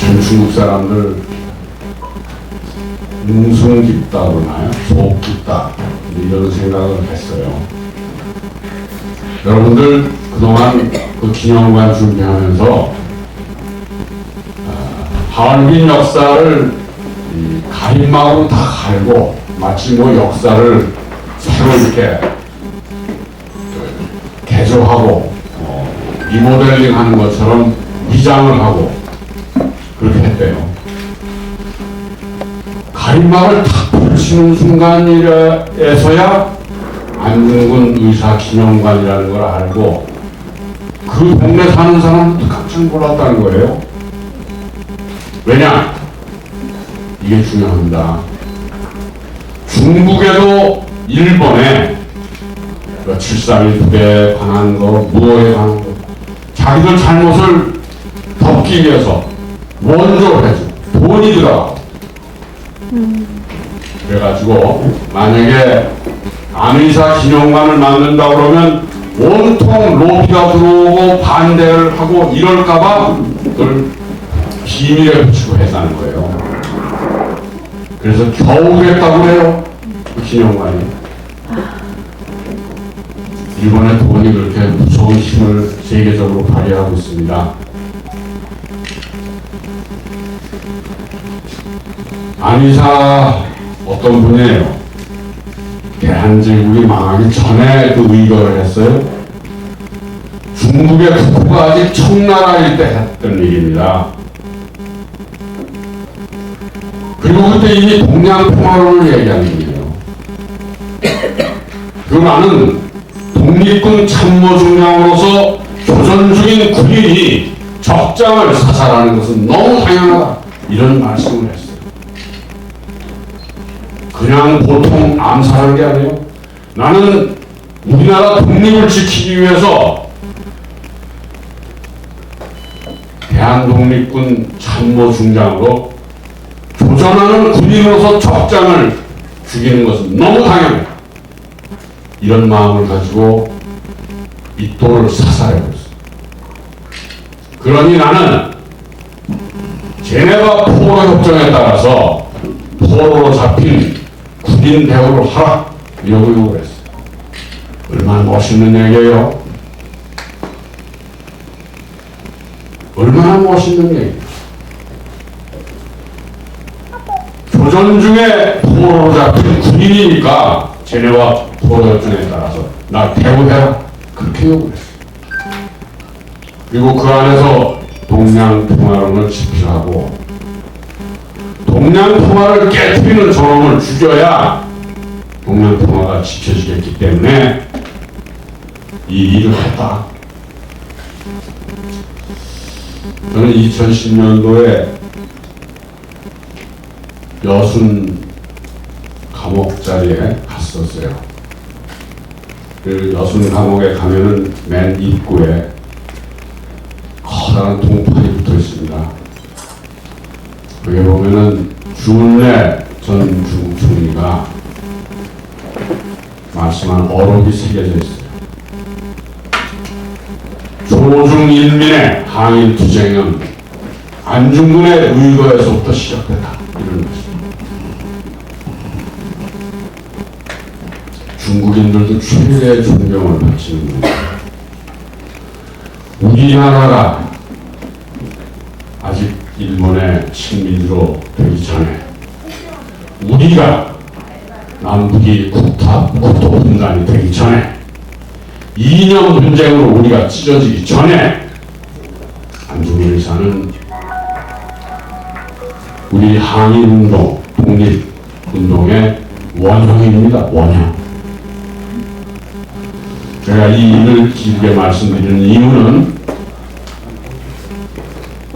전 중국 사람들 웅숭 깊다 그러나요? 속 깊다 이런 생각을 했어요. 여러분들 그동안 그 기념관 준비하면서 아, 하얼빈 역사를 이 가림막으로 다 갈고 마치 뭐 역사를 새로 이렇게 그 개조하고 어, 리모델링 하는 것처럼 위장을 하고 그렇게 했대요. 가림막을 탁 펼치는 순간이라서야 안중근 의사 기념관이라는 걸 알고 그 동네 사는 사람도 깜짝 놀랐다는 거예요. 왜냐? 이게 중요합니다. 중국에도 일본에 그731 부대에 관한 거, 무어에 관한 거, 자기들 잘못을 덮기 위해서 원조를 해줘. 돈이 들어가. 그래가지고, 만약에 안의사 기념관을 만든다 그러면 온통 로비가 들어오고 반대를 하고 이럴까봐 그걸 비밀에 붙이고 했다는 거예요. 그래서 겨우 그랬다고 그래요. 그 기념관이. 일본의 돈이 그렇게 무서운 힘을 세계적으로 발휘하고 있습니다. 안의사 어떤 분이에요? 대한제국이 망하기 전에 그 의거를 했어요. 중국의 국부가 아직 청나라일 때 했던 일입니다. 그리고 그때 이미 동양평화론을 얘기하는 거예요. 그 나는 독립군 참모중령으로서 교전 중인 군인이 적장을 사살하는 것은 너무 당연하다. 이런 말씀을 했어요. 그냥 보통 암살하는 게 아니에요. 나는 우리나라 독립을 지키기 위해서 대한독립군 참모 중장으로 교전하는 군인으로서 적장을 죽이는 것은 너무 당연해. 이런 마음을 가지고 이또를 사살해버렸어. 그러니 나는 제네바 포로 협정에 따라서 포로로 잡힌 군인 대우를 하라 이러고 했어. 얼마나 멋있는 얘기예요. 얼마나 멋있는 얘기. 교전 중에 포로로 잡힌 군인이니까 제네와 포로 협정에 따라서 나 대우해라 그렇게 요구했어. 그리고 그 안에서 동양 평화론을 집필하고 동양 평화를 깨뜨리는 저놈을 죽여야 동양 평화가 지켜지겠기 때문에 이 일을 했다. 저는 2010년도에 여순 감옥 자리에 갔었어요. 그 여순 감옥에 가면은 맨 입구에 커다란 동판이 붙어 있습니다. 거기 보면은 준래 전 중국 총리가 말씀한 어록이 새겨져 있어요. 조중 인민의 항일 투쟁은 안중근의 의거에서부터 시작됐다. 이런 것입니다. 중국인들도 최대의 존경을 바치는 겁니다. 우리나라가 일본의 식민지로 되기 전에 우리가 남북이 국타, 국토 분단이 되기 전에 이념 분쟁으로 우리가 찢어지기 전에 안중근 의사는 우리 항일운동, 독립운동의 원형입니다. 원형. 제가 이 일을 길게 말씀드리는 이유는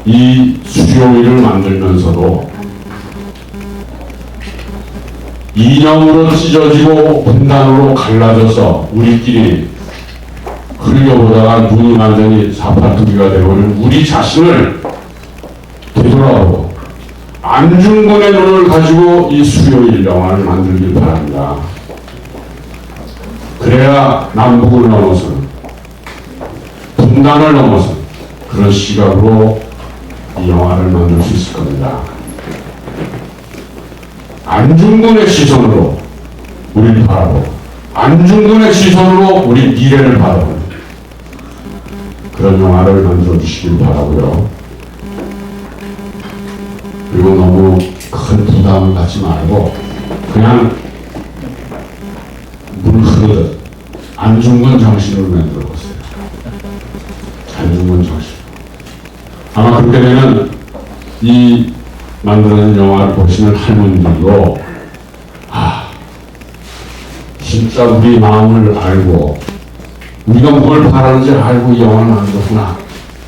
이 수요일을 만들면서도 이념으로 찢어지고 분단으로 갈라져서 우리끼리 흘려보다가 눈이 완전히 사파투기가 되버린 우리 자신을 되돌아보고 안중근의 눈을 가지고 이 수요일 영화를 만들길 바랍니다. 그래야 남북을 넘어서는 분단을 넘어서 그런 시각으로 이 영화를 만들 수 있을 겁니다. 안중근의 시선으로 우리를 바라보고 안중근의 시선으로 우리 미래를 바라보는 그런 영화를 만들어 주시길 바라고요. 그리고 너무 큰 부담을 갖지 말고 그냥 물 흐르듯 안중근 정신으로 만들어 보세요. 그렇게 되면 이 만들어진 영화를 보시는 할머니들도 아 진짜 우리 마음을 알고 우리가 뭘 바라는지 알고 이 영화를 만들었구나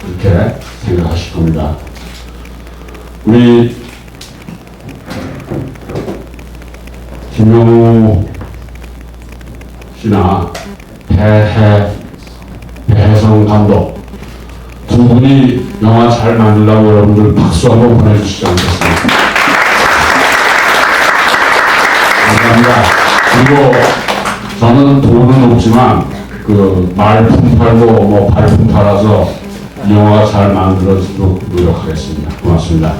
그렇게 생각하실 겁니다. 우리 김영우 씨나 배해 배혜성 감독 두 분이 영화 잘 만들라고 여러분들 박수 한번 보내주시지 않겠습니까? 감사합니다. 그리고 저는 돈은 없지만 그 말품 팔고 뭐 발품 팔아서 이 영화가 잘 만들어지도록 노력하겠습니다. 고맙습니다.